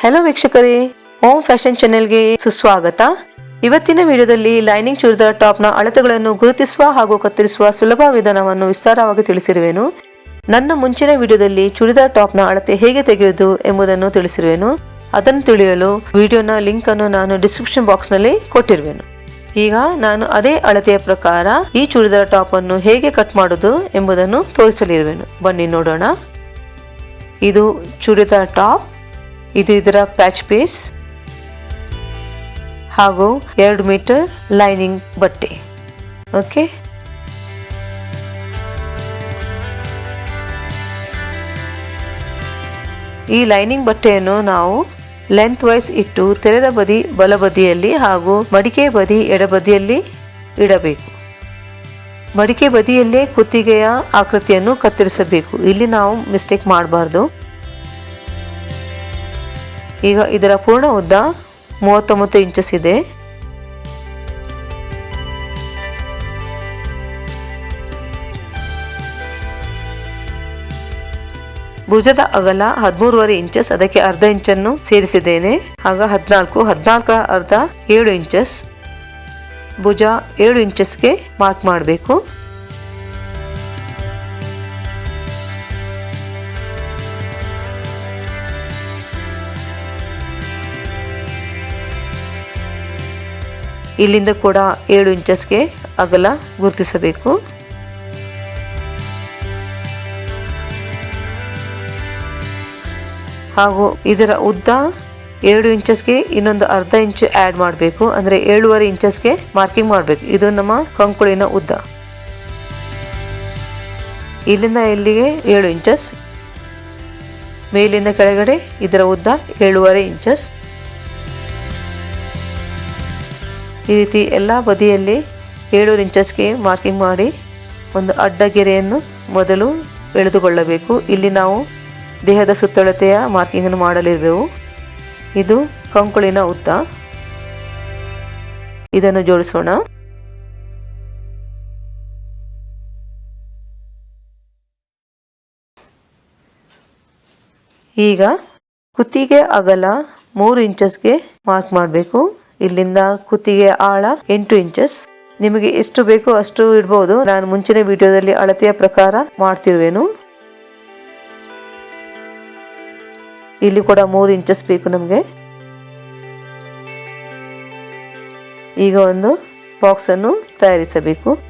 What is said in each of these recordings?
Hello ವೀಕ್ಷಕರೇ, ಓಂ fashion ಚಾನೆಲ್ಗೆ ಸುಸ್ವಾಗತ. ಇವತ್ತಿನ ವಿಡಿಯೋದಲ್ಲಿ ಲೈನಿಂಗ್ ಚೂಡಿದಾರ್ ಟಾಪ್ನ ಅಳತೆಗಳನ್ನು ಗುರುತಿಸುವ ಹಾಗೂ ಕತ್ತರಿಸುವ ಸುಲಭ ವಿಧಾನವನ್ನು ವಿಸ್ತಾರವಾಗಿ ತಿಳಿಸಿರುವೆನು. ನನ್ನ ಮುಂಚಿನ ವಿಡಿಯೋದಲ್ಲಿ ಚೂಡಿದಾರ್ ಟಾಪ್ನ ಅಳತೆ ಹೇಗೆ ತೆಗೆಯುವುದು ಎಂಬುದನ್ನು ತಿಳಿಸಿರುವೆನು. ಅದನ್ನು ತಿಳಿಯಲು ವಿಡಿಯೋನ ಲಿಂಕ್ ಅನ್ನು ನಾನು ಡಿಸ್ಕ್ರಿಪ್ಷನ್ ಬಾಕ್ಸ್ನಲ್ಲಿ ಕೊಟ್ಟಿರುವೆನು. ಈಗ ನಾನು ಅದೇ ಅಳತೆಯ ಪ್ರಕಾರ ಈ ಚೂಡಿದಾರ್ ಟಾಪ್ ಅನ್ನು ಹೇಗೆ ಕಟ್ ಮಾಡುವುದು ಎಂಬುದನ್ನು ತೋರಿಸಲಿರುವೆನು. ಬನ್ನಿ ನೋಡೋಣ. ಇದು ಚೂಡಿದಾರ್ ಟಾಪ್. ಇದು ಇದರ ಪ್ಯಾಚ್ ಪೀಸ್ ಹಾಗೂ ಎರಡು ಮೀಟರ್ ಲೈನಿಂಗ್ ಬಟ್ಟೆ. ಓಕೆ ಈ ಲೈನಿಂಗ್ ಬಟ್ಟೆಯನ್ನು ನಾವು ಲೆಂತ್ ವೈಸ್ ಇಟ್ಟು ತೆರೆದ ಬದಿ ಬಲಬದಿಯಲ್ಲಿ ಹಾಗೂ ಮಡಿಕೆ ಬದಿ ಎಡಬದಿಯಲ್ಲಿ ಇಡಬೇಕು. ಮಡಿಕೆ ಬದಿಯಲ್ಲೇ ಕುತ್ತಿಗೆಯ ಆಕೃತಿಯನ್ನು ಕತ್ತರಿಸಬೇಕು. ಇಲ್ಲಿ ನಾವು ಮಿಸ್ಟೇಕ್ ಮಾಡಬಾರ್ದು. ಈಗ ಇದರ ಪೂರ್ಣ ಉದ್ದ ಮೂವತ್ತೊಂಬತ್ತು ಇಂಚಸ್ ಇದೆ. ಭುಜದ ಅಗಲ ಹದಿಮೂರುವರೆ ಇಂಚಸ್ ಅದಕ್ಕೆ ಅರ್ಧ ಇಂಚನ್ನು ಸೇರಿಸಿದ್ದೇನೆ. ಆಗ ಹದಿನಾಲ್ಕು, ಹದಿನಾಲ್ಕರ ಅರ್ಧ ಏಳು ಇಂಚಸ್ ಭುಜ ಏಳು ಇಂಚಸ್ಗೆ ಮಾರ್ಕ್ ಮಾಡಬೇಕು. ಇಲ್ಲಿಂದ ಕೂಡ ಏಳು ಇಂಚಸ್ಗೆ ಅಗಲ ಗುರುತಿಸಬೇಕು. ಹಾಗೂ ಇದರ ಉದ್ದ ಏಳು ಇಂಚಸ್ಗೆ ಇನ್ನೊಂದು ಅರ್ಧ ಇಂಚು ಆ್ಯಡ್ ಮಾಡಬೇಕು. ಅಂದರೆ ಏಳುವರೆ ಇಂಚಸ್ಗೆ ಮಾರ್ಕಿಂಗ್ ಮಾಡಬೇಕು. ಇದು ನಮ್ಮ ಕಂಕುಳಿನ ಉದ್ದ. ಇಲ್ಲಿಂದ ಇಲ್ಲಿಗೆ ಏಳು ಇಂಚಸ್. ಮೇಲಿಂದ ಕೆಳಗಡೆ ಇದರ ಉದ್ದ ಏಳುವರೆ ಇಂಚಸ್. ಈ ರೀತಿ ಎಲ್ಲ ಬದಿಯಲ್ಲಿ ಏಳು ಇಂಚಸ್ಗೆ ಮಾರ್ಕಿಂಗ್ ಮಾಡಿ ಒಂದು ಅಡ್ಡ ಗೆರೆಯನ್ನು ಮೊದಲು ಎಳೆದುಕೊಳ್ಳಬೇಕು. ಇಲ್ಲಿ ನಾವು ದೇಹದ ಸುತ್ತಳತೆಯ ಮಾರ್ಕಿಂಗನ್ನು ಮಾಡಲಿರುವೆವು. ಇದು ಕಂಕುಳಿನ ಉದ್ದ. ಇದನ್ನು ಜೋಡಿಸೋಣ. ಈಗ ಕುತ್ತಿಗೆ ಅಗಲ ಮೂರು ಇಂಚಸ್ಗೆ ಮಾರ್ಕ್ ಮಾಡಬೇಕು. ಇಲ್ಲಿಂದ ಕುತ್ತಿಗೆ ಆಳ ಎಂಟು ಇಂಚಸ್. ನಿಮಗೆ ಎಷ್ಟು ಬೇಕೋ ಅಷ್ಟು ಇಡ್ಬೋದು ನಾನು ಮುಂಚಿನ ವಿಡಿಯೋದಲ್ಲಿ ಅಳತೆಯ ಪ್ರಕಾರ ಮಾಡ್ತಿರುವೆನು. ಇಲ್ಲಿ ಕೂಡ ಮೂರು ಇಂಚಸ್ ಬೇಕು ನಮಗೆ. ಈಗ ಒಂದು ಬಾಕ್ಸ್ ಅನ್ನು ತಯಾರಿಸಬೇಕು.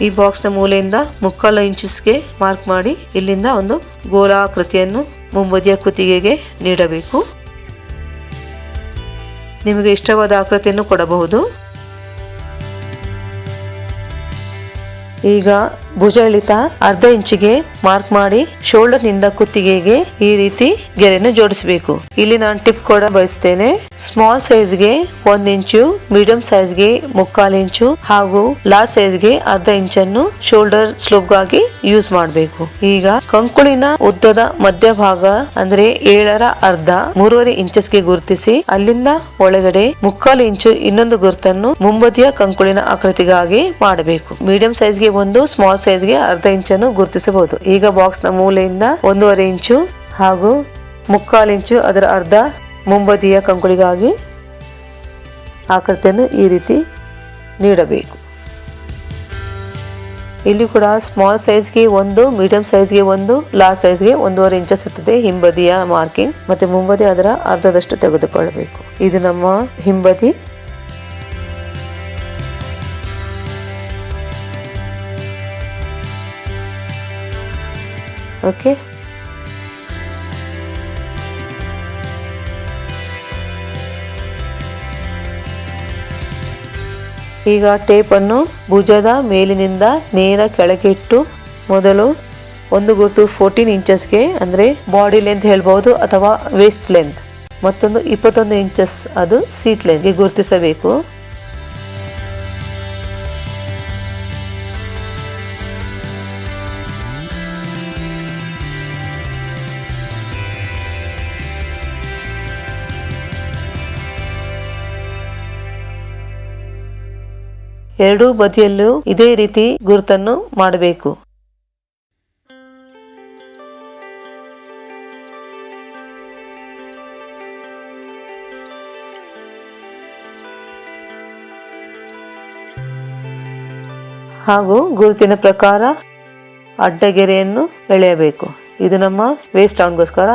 ಈ ಬಾಕ್ಸ್ನ ಮೂಲೆಯಿಂದ ಮುಕ್ಕಾಲು ಇಂಚಸ್ಗೆ ಮಾರ್ಕ್ ಮಾಡಿ ಇಲ್ಲಿಂದ ಒಂದು ಗೋಲಾಕೃತಿಯನ್ನು ಮುಂಬದಿಯ ಕುತ್ತಿಗೆಗೆ ನೀಡಬೇಕು. ನಿಮಗೆ ಇಷ್ಟವಾದ ಆಕೃತಿಯನ್ನು ಕೊಡಬಹುದು. ಈಗ ಭುಜ ಇಳಿತ ಅರ್ಧ ಇಂಚಿಗೆ ಮಾರ್ಕ್ ಮಾಡಿ ಶೋಲ್ಡರ್ನಿಂದ ಕುತ್ತಿಗೆಗೆ ಈ ರೀತಿ ಗೆರೆಯನ್ನು ಜೋಡಿಸಬೇಕು. ಇಲ್ಲಿ ನಾನು ಟಿಪ್ ಕೂಡ ಬಯಸ್ತೇನೆ. ಸ್ಮಾಲ್ ಸೈಜ್ಗೆ ಒಂದ್ ಇಂಚು, ಮೀಡಿಯಂ ಸೈಜ್ಗೆ ಮುಕ್ಕಾಲು ಇಂಚು ಹಾಗೂ ಲಾರ್ಜ್ ಸೈಜ್ಗೆ ಅರ್ಧ ಇಂಚನ್ನು ಶೋಲ್ಡರ್ ಸ್ಲೋಪ್ಗಾಗಿ ಯೂಸ್ ಮಾಡಬೇಕು. ಈಗ ಕಂಕುಳಿನ ಉದ್ದದ ಮಧ್ಯಭಾಗ ಅಂದ್ರೆ ಏಳರ ಅರ್ಧ ಮೂರುವರೆ ಇಂಚಸ್ಗೆ ಗುರುತಿಸಿ ಅಲ್ಲಿಂದ ಒಳಗಡೆ ಮುಕ್ಕಾಲು ಇಂಚು ಇನ್ನೊಂದು ಗುರುತನ್ನು ಮುಂಬದಿಯ ಕಂಕುಳಿನ ಆಕೃತಿಗಾಗಿ ಮಾಡಬೇಕು. ಮೀಡಿಯಂ ಸೈಜ್ಗೆ ಒಂದು, ಸ್ಮಾಲ್ ಸೈಜ್ಗೆ ಅರ್ಧ ಇಂಚನ್ನು ಗುರುತಿಸಬಹುದು. ಈಗ ಬಾಕ್ಸ್ನ ಮೂಲೆಯಿಂದ ಒಂದೂವರೆ ಇಂಚು ಹಾಗೂ ಮುಕ್ಕಾಲು ಇಂಚು ಅದರ ಅರ್ಧ ಮುಂಬದಿಯ ಕಂಕುಳಿಗಾಗಿ ಆಕೃತಿಯನ್ನು ಈ ರೀತಿ ನೀಡಬೇಕು. ಇಲ್ಲಿ ಕೂಡ ಸ್ಮಾಲ್ ಸೈಜ್ಗೆ ಒಂದು ಮೀಡಿಯಂ ಸೈಜ್ಗೆ ಒಂದು ಲಾರ್ಜ್ ಸೈಜ್ಗೆ ಒಂದೂವರೆ ಇಂಚ ಇರ್ತದೆ ಹಿಂಬದಿಯ ಮಾರ್ಕಿಂಗ್ ಮತ್ತೆ ಮುಂಬದಿ ಅದರ ಅರ್ಧದಷ್ಟು ತೆಗೆದುಕೊಳ್ಳಬೇಕು. ಇದು ನಮ್ಮ ಹಿಂಬದಿ ಓಕೆ ಈಗ ಟೇಪನ್ನು ಭುಜದ ಮೇಲಿನಿಂದ ನೇರ ಕೆಳಗೆ ಇಟ್ಟು ಮೊದಲು ಒಂದು ಗುರುತು ಫೋರ್ಟೀನ್ ಇಂಚಸ್ಗೆ ಅಂದರೆ ಬಾಡಿ ಲೆಂತ್ ಹೇಳ್ಬೋದು ಅಥವಾ ವೇಸ್ಟ್ ಲೆಂತ್ ಮತ್ತೊಂದು ಇಪ್ಪತ್ತೊಂದು ಇಂಚಸ್ ಅದು ಸೀಟ್ ಲೆಂತ್ಗೆ ಗುರುತಿಸಬೇಕು. ಎರಡೂ ಬದಿಯಲ್ಲೂ ಇದೇ ರೀತಿ ಗುರುತನ್ನು ಮಾಡಬೇಕು. ಹಾಗೂ ಗುರುತಿನ ಪ್ರಕಾರ ಅಡ್ಡಗೆರೆಯನ್ನು ಎಳೆಯಬೇಕು. ಇದು ನಮ್ಮ ವೇಸ್ಟ್ ರೌಂಡ್ಗೋಸ್ಕರ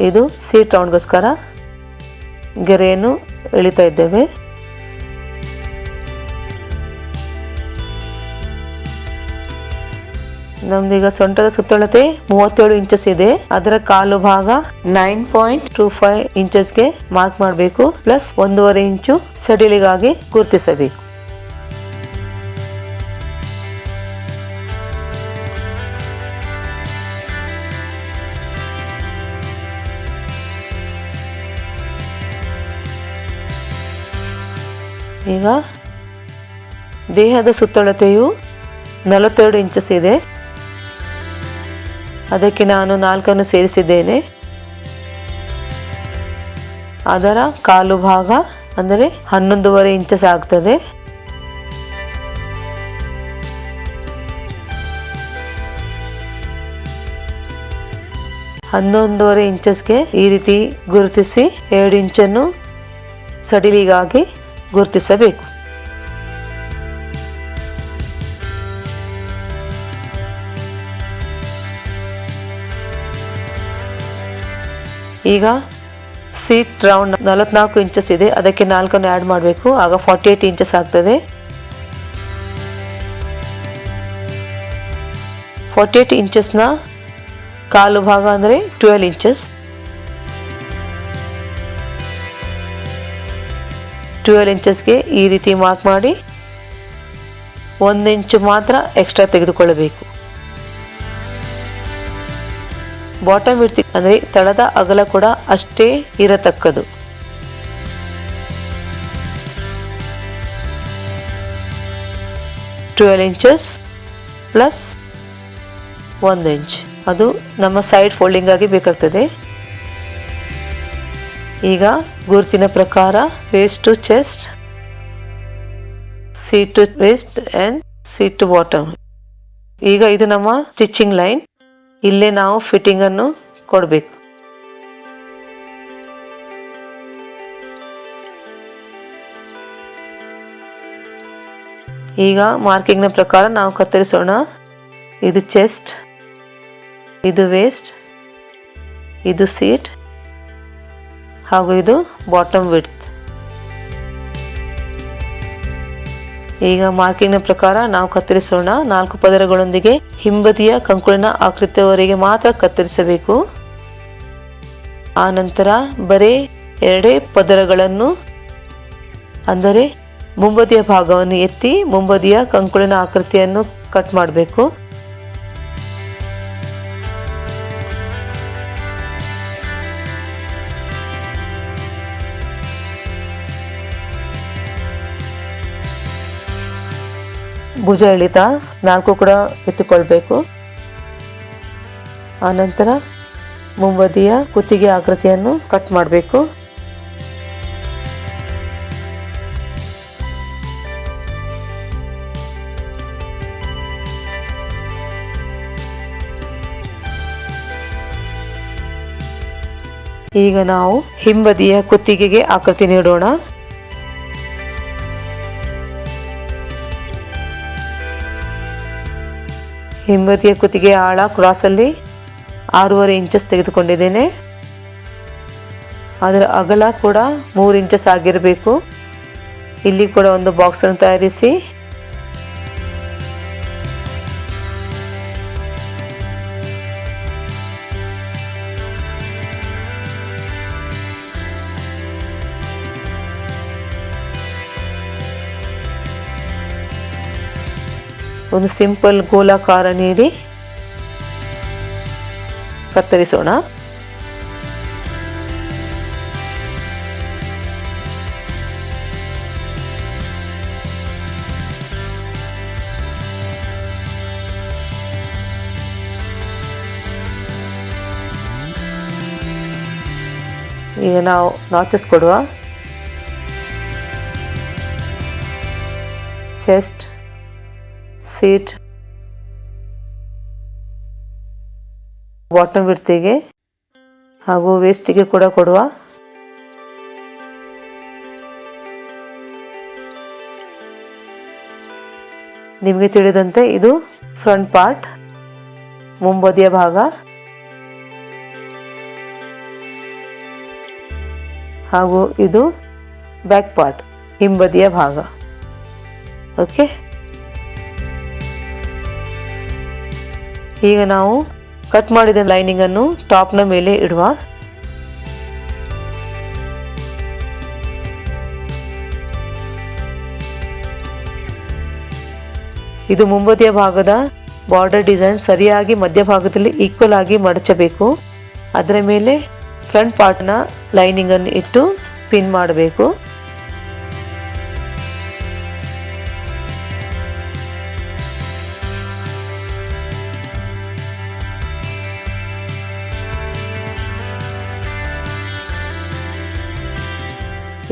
ಇದು ಸೀಟ್ ರೌಂಡ್ಗೋಸ್ಕರ ಗೆರೆಯನ್ನು ಎಳಿತಾ ಇದ್ದೇವೆ. ನಮ್ದೀಗ ಸೊಂಟದ ಸುತ್ತಳತೆ ಮೂವತ್ತೇಳು ಇಂಚಸ್ ಇದೆ. ಅದರ ಕಾಲು ಭಾಗ ನೈನ್ ಪಾಯಿಂಟ್ ಟೂ ಫೈವ್ ಇಂಚಸ್ಗೆ ಮಾರ್ಕ್ ಮಾಡಬೇಕು. ಪ್ಲಸ್ ಒಂದೂವರೆ ಇಂಚು ಸಡಿಲಿಗಾಗಿ ಗುರುತಿಸಬೇಕು. ಈಗ ದೇಹದ ಸುತ್ತಳತೆಯು ನಲವತ್ತೆರಡು ಇಂಚಸ್ ಇದೆ. ಅದಕ್ಕೆ ನಾನು ನಾಲ್ಕನ್ನು ಸೇರಿಸಿದ್ದೇನೆ. ಅದರ ಕಾಲು ಭಾಗ ಅಂದರೆ ಹನ್ನೊಂದೂವರೆ ಇಂಚಸ್ ಆಗ್ತದೆ. ಹನ್ನೊಂದುವರೆ ಇಂಚಸ್ಗೆ ಈ ರೀತಿ ಗುರುತಿಸಿ ಎರಡು ಇಂಚನ್ನು ಸಡಿಲಿಗಾಗಿ ಗುರುತಿಸಬೇಕು. ಈಗ ಸೀಟ್ ರೌಂಡ್ ನಲವತ್ನಾಲ್ಕು ಇಂಚಸ್ ಇದೆ. ಅದಕ್ಕೆ ನಾಲ್ಕನ್ನು ಆ್ಯಡ್ ಮಾಡಬೇಕು. ಆಗ ಫಾರ್ಟಿ ಏಯ್ಟ್ ಇಂಚಸ್ ಆಗ್ತದೆ. ಫಾರ್ಟಿ ಏಯ್ಟ್ ಇಂಚಸ್ನ ಕಾಲು ಭಾಗ ಅಂದರೆ ಟ್ವೆಲ್ ಇಂಚಸ್ ಟ್ವೆಲ್ ಇಂಚಸ್ಗೆ ಈ ರೀತಿ ಮಾರ್ಕ್ ಮಾಡಿ ಒಂದು ಇಂಚು ಮಾತ್ರ ಎಕ್ಸ್ಟ್ರಾ ತೆಗೆದುಕೊಳ್ಳಬೇಕು. ಬಾಟಮ್ ಇಡ್ತಿ, ಅಂದರೆ ತಳದ ಅಗಲ ಕೂಡ ಅಷ್ಟೇ ಇರತಕ್ಕದು. ಟ್ವೆಲ್ ಇಂಚಸ್ ಪ್ಲಸ್ ಒಂದು ಇಂಚ್ ಅದು ನಮ್ಮ ಸೈಡ್ ಫೋಲ್ಡಿಂಗ್ ಆಗಿ ಬೇಕಾಗ್ತದೆ. ಈಗ ಗುರುತಿನ ಪ್ರಕಾರ waist to chest seat to waist and seat to bottom ಈಗ ಇದು ನಮ್ಮ ಸ್ಟಿಚಿಂಗ್ ಲೈನ್ ಇಲ್ಲೇ ನಾವು ಫಿಟ್ಟಿಂಗನ್ನು ಕೊಡಬೇಕು. ಈಗ ಮಾರ್ಕಿಂಗ್ನ ಪ್ರಕಾರ ನಾವು ಕತ್ತರಿಸೋಣ. ಇದು ಚೆಸ್ಟ್ ಇದು ವೇಸ್ಟ್ ಇದು ಸೀಟ್ ಹಾಗೂ ಇದು ಬಾಟಮ್ ವಿಡ್ತ್ ಈಗ ಮಾರ್ಕಿಂಗ್ನ ಪ್ರಕಾರ ನಾವು ಕತ್ತರಿಸೋಣ. ನಾಲ್ಕು ಪದರಗಳೊಂದಿಗೆ ಹಿಂಬದಿಯ ಕಂಕುಳಿನ ಆಕೃತಿಯವರೆಗೆ ಮಾತ್ರ ಕತ್ತರಿಸಬೇಕು. ಆ ನಂತರ ಬರೇ ಎರಡೇ ಪದರಗಳನ್ನು, ಅಂದರೆ ಮುಂಬದಿಯ ಭಾಗವನ್ನು ಎತ್ತಿ ಮುಂಬದಿಯ ಕಂಕುಳಿನ ಆಕೃತಿಯನ್ನು ಕಟ್ ಮಾಡಬೇಕು. ಭುಜ ಎಳಿತ ನಾಲ್ಕು ಕೂಡ ಎತ್ತಿಕೊಳ್ಬೇಕು. ಆನಂತರ ಮುಂಬದಿಯ ಕುತ್ತಿಗೆ ಆಕೃತಿಯನ್ನು ಕಟ್ ಮಾಡಬೇಕು. ಈಗ ನಾವು ಹಿಂಬದಿಯ ಕುತ್ತಿಗೆಗೆ ಆಕೃತಿ ನೀಡೋಣ. ಹಿಂಬದಿಯ ಕುತ್ತಿಗೆ ಆಳ ಕ್ರಾಸಲ್ಲಿ ಆರೂವರೆ ಇಂಚಸ್ ತೆಗೆದುಕೊಂಡಿದ್ದೇನೆ. ಅದರ ಅಗಲ ಕೂಡ ಮೂರು ಇಂಚಸ್ ಆಗಿರಬೇಕು. ಇಲ್ಲಿ ಕೂಡ ಒಂದು ಬಾಕ್ಸನ್ನು ತಯಾರಿಸಿ ಒಂದು ಸಿಂಪಲ್ ಗೋಲಾಕಾರ ನೀಡಿ ಕತ್ತರಿಸೋಣ. ಈಗ ನಾವು ನಾಚಸ್ ಕೊಡುವ ಚೆಸ್ಟ್ ಸೀಟ್ ಬಾಟಮ್ ವಿಡ್ತಿಗೆ ಹಾಗೂ ವೇಸ್ಟಿಗೆ ಕೂಡ ಕೊಡುವ ನಿಮಗೆ ತಿಳಿದಂತೆ ಇದು ಫ್ರಂಟ್ ಪಾರ್ಟ್ ಮುಂಬದಿಯ ಭಾಗ ಹಾಗೂ ಇದು ಬ್ಯಾಕ್ ಪಾರ್ಟ್ ಹಿಂಬದಿಯ ಭಾಗ. ಓಕೆ ಈಗ ನಾವು ಕಟ್ ಮಾಡಿದ ಲೈನಿಂಗನ್ನು ಟಾಪ್ನ ಮೇಲೆ ಇಡುವ. ಇದು ಮುಂಬದಿಯ ಭಾಗದ ಬಾರ್ಡರ್ ಡಿಸೈನ್ ಸರಿಯಾಗಿ ಮಧ್ಯಭಾಗದಲ್ಲಿ ಈಕ್ವಲ್ ಆಗಿ ಮಡಚಬೇಕು. ಅದರ ಮೇಲೆ ಫ್ರಂಟ್ ಪಾರ್ಟ್ನ ಲೈನಿಂಗನ್ನು ಇಟ್ಟು ಪಿನ್ ಮಾಡಬೇಕು.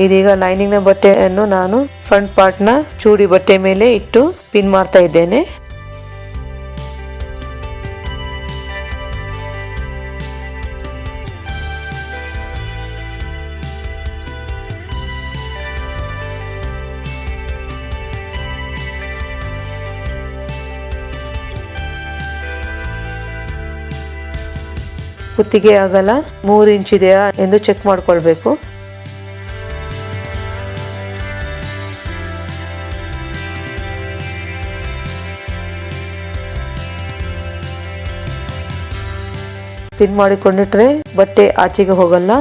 ಇದೀಗ ಲೈನಿಂಗ್ನ ಬಟ್ಟೆಯನ್ನು ನಾನು ಫ್ರಂಟ್ ಪಾರ್ಟ್ನ ಚೂಡಿ ಬಟ್ಟೆ ಮೇಲೆ ಇಟ್ಟು ಪಿನ್ ಮಾಡ್ತಾ ಇದ್ದೇನೆ. ಕುತ್ತಿಗೆ ಅಗಲ ಮೂರು ಇಂಚ್ ಇದೆಯಾ ಎಂದು ಚೆಕ್ ಮಾಡ್ಕೊಳ್ಬೇಕು. ಪಿನ್ ಮಾಡಿಕೊಂಡಿಟ್ರೆ ಬಟ್ಟೆ ಆಚೆಗೆ ಹೋಗಲ್ಲ.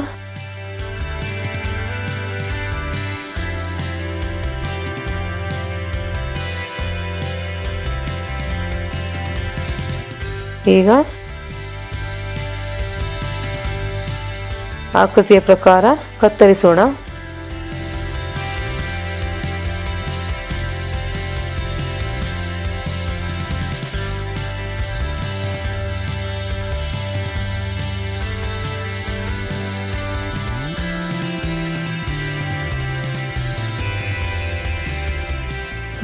ಈಗ ಆಕೃತಿಯ ಪ್ರಕಾರ ಕತ್ತರಿಸೋಣ.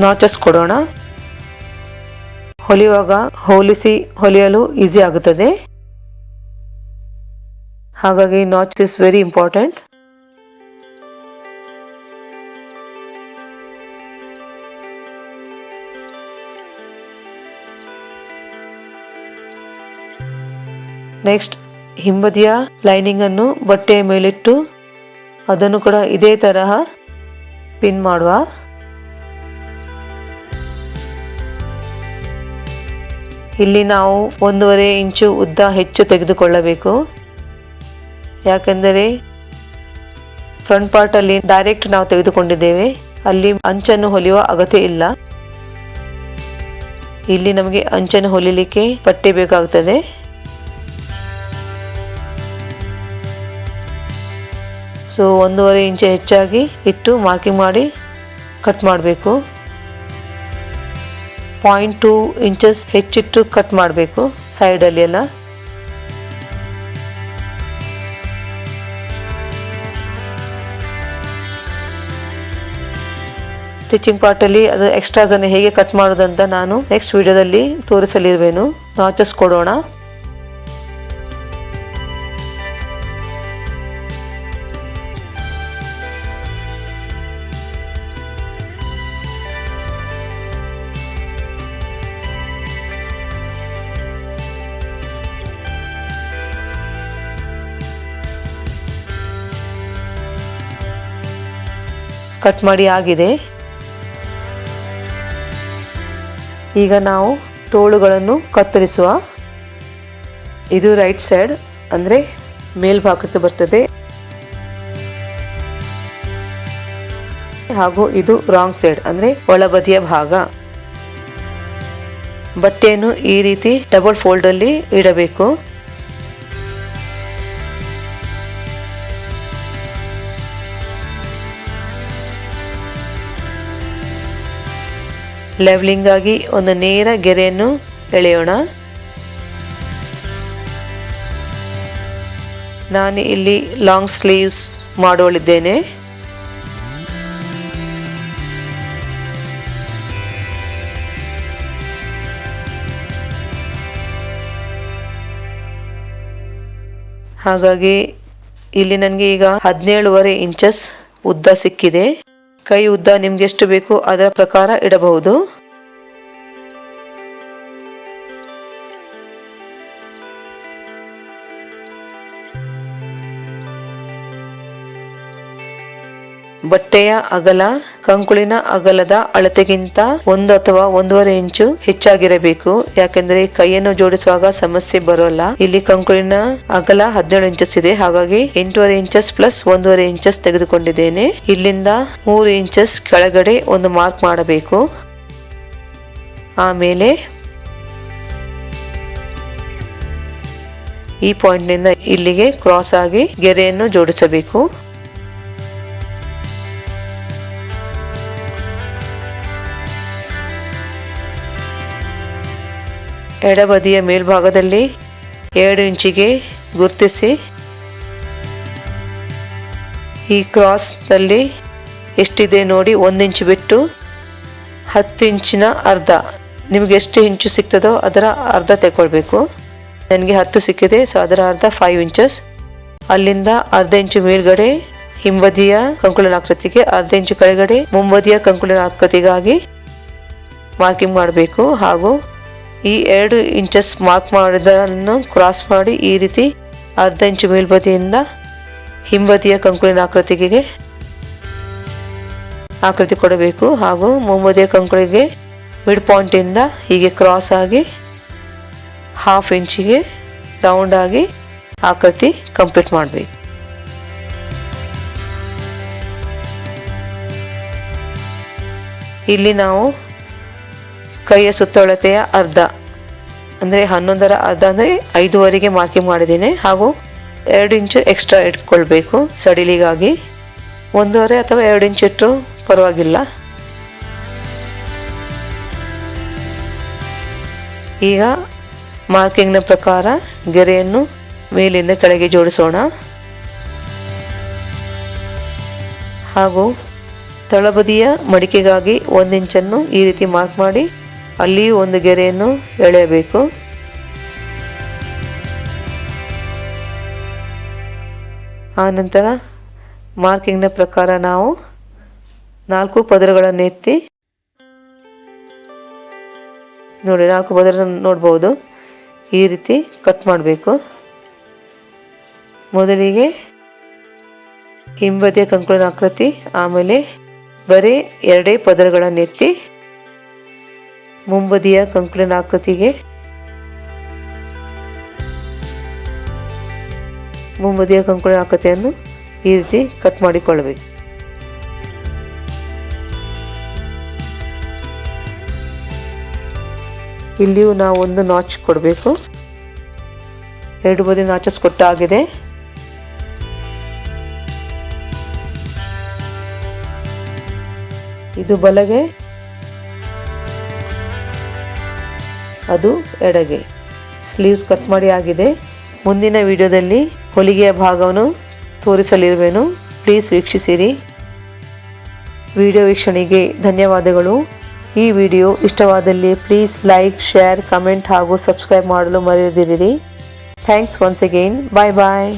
ನಾಚಸ್ ಕೊಡೋಣ. ಹೊಲಿಯುವಾಗ ಹೋಲಿಸಿ, ಹೊಲಿಯಲು ಈಸಿ ಆಗುತ್ತದೆ. ಹಾಗಾಗಿ notch is very important next ಹಿಂಬದಿಯ ಲೈನಿಂಗ್ ಅನ್ನು ಬಟ್ಟೆಯ ಮೇಲಿಟ್ಟು, ಅದನ್ನು ಕೂಡ ಇದೇ ತರಹ ಪಿನ್ ಮಾಡುವ. ಇಲ್ಲಿ ನಾವು ಒಂದೂವರೆ ಇಂಚು ಉದ್ದ ಹೆಚ್ಚು ತೆಗೆದುಕೊಳ್ಳಬೇಕು. ಯಾಕೆಂದರೆ ಫ್ರಂಟ್ ಪಾರ್ಟಲ್ಲಿ ಡೈರೆಕ್ಟ್ ನಾವು ತೆಗೆದುಕೊಂಡಿದ್ದೇವೆ. ಅಲ್ಲಿ ಅಂಚನ್ನು ಹೊಲಿಯುವ ಅಗತ್ಯ ಇಲ್ಲ. ಇಲ್ಲಿ ನಮಗೆ ಅಂಚನ್ನು ಹೊಲಿಲಿಕ್ಕೆ ಪಟ್ಟಿ ಬೇಕಾಗುತ್ತದೆ. ಸೊ ಒಂದೂವರೆ ಇಂಚು ಹೆಚ್ಚಾಗಿ ಇಟ್ಟು ಮಾರ್ಕಿಂಗ್ ಮಾಡಿ ಕಟ್ ಮಾಡಬೇಕು. ಪಾಯಿಂಟ್ ಟೂ ಇಂಚಸ್ ಹೆಚ್ಚಿಟ್ಟು ಕಟ್ ಮಾಡಬೇಕು ಸೈಡಲ್ಲಿ ಎಲ್ಲ. ಸ್ಟಿಚಿಂಗ್ ಪಾರ್ಟಲ್ಲಿ ಅದು ಎಕ್ಸ್ಟ್ರಾಸನ್ನು ಹೇಗೆ ಕಟ್ ಮಾಡೋದಂತ ನಾನು ನೆಕ್ಸ್ಟ್ ವಿಡಿಯೋದಲ್ಲಿ ತೋರಿಸಲಿರುವೆನು. ನಾಚಸ್ ಕೊಡೋಣ. ಕಟ್ ಮಾಡಿ ಆಗಿದೆ. ಈಗ ನಾವು ತೋಳುಗಳನ್ನು ಕತ್ತರಿಸುವ. ಇದು ರೈಟ್ ಸೈಡ್ ಅಂದರೆ ಮೇಲ್ಭಾಗಕ್ಕೆ ಬರ್ತದೆ. ಹಾಗೂ ಇದು ರಾಂಗ್ ಸೈಡ್ ಅಂದರೆ ಒಳಬದಿಯ ಭಾಗ. ಬಟ್ಟೆಯನ್ನು ಈ ರೀತಿ ಡಬಲ್ ಫೋಲ್ಡಲ್ಲಿ ಇಡಬೇಕು. ಲೆವೆಲಿಂಗ್ ಆಗಿ ಒಂದು ನೇರ ಗೆರೆಯನ್ನು ಎಳೆಯೋಣ. ನಾನು ಇಲ್ಲಿ ಲಾಂಗ್ ಸ್ಲೀವ್ಸ್ ಮಾಡೋಳಿದ್ದೇನೆ. ಹಾಗಾಗಿ ಇಲ್ಲಿ ನನಗೆ ಈಗ ಹದಿನೇಳುವರೆ ಇಂಚಸ್ ಉದ್ದ ಸಿಕ್ಕಿದೆ. ಕೈ ಉದ್ದ ನಿಮ್ಗೆ ಎಷ್ಟು ಬೇಕು ಅದರ ಪ್ರಕಾರ ಇಡಬಹುದು. ಬಟ್ಟೆಯ ಅಗಲ, ಕಂಕುಳಿನ ಅಗಲದ ಅಳತೆಗಿಂತ ಒಂದು ಅಥವಾ ಒಂದೂವರೆ ಇಂಚು ಹೆಚ್ಚಾಗಿರಬೇಕು. ಯಾಕೆಂದ್ರೆ ಕೈಯನ್ನು ಜೋಡಿಸುವಾಗ ಸಮಸ್ಯೆ ಬರೋಲ್ಲ. ಇಲ್ಲಿ ಕಂಕುಳಿನ ಅಗಲ ಹದಿನೇಳು ಇಂಚಸ್ ಇದೆ. ಹಾಗಾಗಿ ಎಂಟೂವರೆ ಇಂಚಸ್ ಪ್ಲಸ್ ಒಂದೂವರೆ ಇಂಚಸ್ ತೆಗೆದುಕೊಂಡಿದ್ದೇನೆ. ಇಲ್ಲಿಂದ ಮೂರು ಇಂಚಸ್ ಕೆಳಗಡೆ ಒಂದು ಮಾರ್ಕ್ ಮಾಡಬೇಕು. ಆಮೇಲೆ ಈ ಪಾಯಿಂಟ್ನಿಂದ ಇಲ್ಲಿಗೆ ಕ್ರಾಸ್ ಆಗಿ ಗೆರೆಯನ್ನು ಜೋಡಿಸಬೇಕು. ಎಡಬದಿಯ ಮೇಲ್ಭಾಗದಲ್ಲಿ ಎರಡು ಇಂಚಿಗೆ ಗುರುತಿಸಿ. ಈ ಕ್ರಾಸ್ನಲ್ಲಿ ಎಷ್ಟಿದೆ ನೋಡಿ ಒಂದು ಇಂಚು ಬಿಟ್ಟು ಹತ್ತು ಇಂಚಿನ ಅರ್ಧ. ನಿಮಗೆ ಎಷ್ಟು ಇಂಚು ಸಿಗ್ತದೋ ಅದರ ಅರ್ಧ ತಗೊಳ್ಬೇಕು ನನಗೆ ಹತ್ತು ಸಿಕ್ಕಿದೆ, ಸೊ ಅದರ ಅರ್ಧ ಫೈವ್ ಇಂಚಸ್ ಅಲ್ಲಿಂದ ಅರ್ಧ ಇಂಚು ಮೇಲ್ಗಡೆ ಹಿಂಬದಿಯ ಕಂಕುಳನಾಕೃತಿಗೆ, ಅರ್ಧ ಇಂಚು ಕೆಳಗಡೆ ಮುಂಬದಿಯ ಕಂಕುಳನಾಕೃತಿಗಾಗಿ ಮಾರ್ಕಿಂಗ್ ಮಾಡಬೇಕು ಹಾಗೂ ಈ ಎರಡು ಇಂಚಸ್ ಮಾರ್ಕ್ ಮಾಡಿದನ್ನು ಕ್ರಾಸ್ ಮಾಡಿ ಈ ರೀತಿ ಅರ್ಧ ಇಂಚು ಮೇಲ್ಬದಿಯಿಂದ ಹಿಂಬದಿಯ ಕಂಕುಳಿನ ಆಕೃತಿಗೆ ಆಕೃತಿ ಕೊಡಬೇಕು ಹಾಗೂ ಮುಂಬದಿಯ ಕಂಕುಳಿಗೆ ಮಿಡ್ ಪಾಯಿಂಟಿಂದ ಹೀಗೆ ಕ್ರಾಸ್ ಆಗಿ ಹಾಫ್ ಇಂಚಿಗೆ ರೌಂಡ್ ಆಗಿ ಆಕೃತಿ ಕಂಪ್ಲೀಟ್ ಮಾಡಬೇಕು. ಇಲ್ಲಿ ನಾವು ಕೈಯ ಸುತ್ತಳತೆಯ ಅರ್ಧ, ಅಂದರೆ ಹನ್ನೊಂದರ ಅರ್ಧ, ಅಂದರೆ ಐದುವರೆಗೆ ಮಾರ್ಕಿಂಗ್ ಮಾಡಿದ್ದೀನಿ. ಹಾಗೂ ಎರಡು ಇಂಚು ಎಕ್ಸ್ಟ್ರಾ ಇಟ್ಕೊಳ್ಬೇಕು ಸಡಿಲಿಗಾಗಿ. ಒಂದೂವರೆ ಅಥವಾ ಎರಡು ಇಂಚು ಇಟ್ಟರು ಪರವಾಗಿಲ್ಲ. ಈಗ ಮಾರ್ಕಿಂಗ್ನ ಪ್ರಕಾರ ಗೆರೆಯನ್ನು ಮೇಲಿಂದ ಕೆಳಗೆ ಜೋಡಿಸೋಣ. ಹಾಗೂ ತಳಬದಿಯ ಮಡಿಕೆಗಾಗಿ ಒಂದು ಇಂಚನ್ನು ಈ ರೀತಿ ಮಾರ್ಕ್ ಮಾಡಿ ಅಲ್ಲಿಯೂ ಒಂದು ಗೆರೆಯನ್ನು ಎಳೆಯಬೇಕು. ಆನಂತರ ಮಾರ್ಕಿಂಗ್ನ ಪ್ರಕಾರ ನಾವು ನಾಲ್ಕು ಪದರಗಳನ್ನು ಎತ್ತಿ ನೋಡಿ, ನಾಲ್ಕು ಪದರ ನೋಡ್ಬೋದು. ಈ ರೀತಿ ಕಟ್ ಮಾಡಬೇಕು. ಮೊದಲಿಗೆ ಹಿಂಬದಿಯ ಕಂಕುಳನ ಆಕೃತಿ, ಆಮೇಲೆ ಬರೀ ಎರಡೇ ಪದರಗಳನ್ನು ಎತ್ತಿ ಮುಂಬದಿಯ ಕಂಕುಳಿನ ಆಕೃತಿಗೆ. ಮುಂಬದಿಯ ಕಂಕುಳಿನ ಆಕೃತಿಯನ್ನು ಈ ರೀತಿ ಕಟ್ ಮಾಡಿಕೊಳ್ಳಬೇಕು. ಇಲ್ಲಿಯೂ ನಾವು ಒಂದು ನಾಚ್ ಕೊಡಬೇಕು. ಎರಡು ಬದಿ ನಾಚಸ್ ಕೊಟ್ಟಾಗಿದೆ. ಇದು ಬಲಗೆ ಅದು ಎಡಗೆ. ಸ್ಲೀವ್ಸ್ ಕಟ್ ಮಾಡಿ ಆಗಿದೆ. ಮುಂದಿನ ವಿಡಿಯೋದಲ್ಲಿ ಹೊಲಿಗೆಯ ಭಾಗವನ್ನು ತೋರಿಸಲಿರುವೆನು. ಪ್ಲೀಸ್ ವೀಕ್ಷಿಸಿರಿ. ವಿಡಿಯೋ ವೀಕ್ಷಣೆಗೆ ಧನ್ಯವಾದಗಳು. ಈ ವಿಡಿಯೋ ಇಷ್ಟವಾದಲ್ಲಿ ಪ್ಲೀಸ್ ಲೈಕ್ ಶೇರ್ ಕಮೆಂಟ್ ಹಾಗೂ ಸಬ್ಸ್ಕ್ರೈಬ್ ಮಾಡಲು ಮರೆಯದಿರಿ thanks once again bye bye